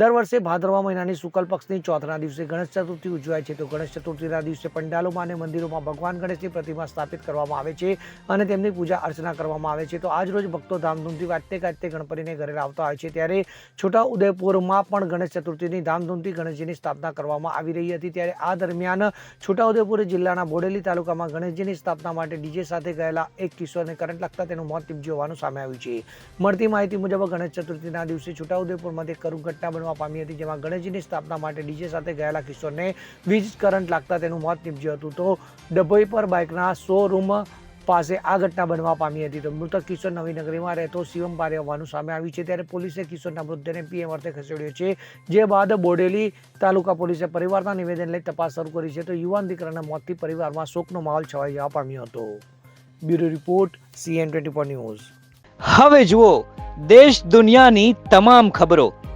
દર વર્ષે ભાદરવા મહિનાની શુક્લ પક્ષની ચોથના દિવસે ગણેશ ચતુર્થી ઉજવાય છે. તો ગણેશ ચતુર્થીના દિવસે પંડાલોમાં અને મંદિરોમાં ભગવાન ગણેશની પ્રતિમા સ્થાપિત કરવામાં આવે છે અને તેમની પૂજા અર્ચના કરવામાં આવે છે. તો આજ રોજ ભક્તો ધામધૂમથી વાટતે ગાજતે ગણપતિને ઘરે લાવતા હોય છે. ત્યારે છોટા ઉદયપુરમાં પણ ગણેશ ચતુર્થીની ધામધૂમથી ગણેશજીની સ્થાપના કરવામાં આવી રહી હતી. ત્યારે આ દરમિયાન છોટાઉદેપુર જિલ્લાના બોડેલી તાલુકામાં ગણેશજીની સ્થાપના માટે ડીજે સાથે ગયેલા એક કિશોરને કરંટ લાગતા તેનું મોત નીપજ્યું હોવાનું સામે આવ્યું છે. મળતી માહિતી મુજબ ગણેશ ચતુર્થીના દિવસે છોટાઉદેપુરમાં એક કરુણ ઘટના બનવા પામી હતી, જેમાં ગણેશજીની સ્થાપના માટે ડીજે સાથે ગયેલા કિશોરને વીજ કરંટ લાગતા તેનું મોત નીપજ્યું હતું. તો ડભોઈ પર બાઇકના શોરૂમ પાસે આ ઘટના બનવા પામી હતી. તો મૃતક કિશોર નવીનગરીમાં રહેતો શિવમ પારે હોવાનું સામે આવ્યું છે. ત્યારે પોલીસે કિશોરના મૃતદેહને પીએમ અર્થે ખસેડ્યો છે, જે બાદ બોડેલી તાલુકા પોલીસે પરિવારના નિવેદન લઈ તપાસ શરૂ કરી છે. તો યુવાન દીકરાના મોતથી પરિવારમાં શોકનો માહોલ છવાઈ જવા પામ્યો હતો. Bureau report CN twenty news. હવે જુઓ, દેશ દુનિયાની તમામ ખબરો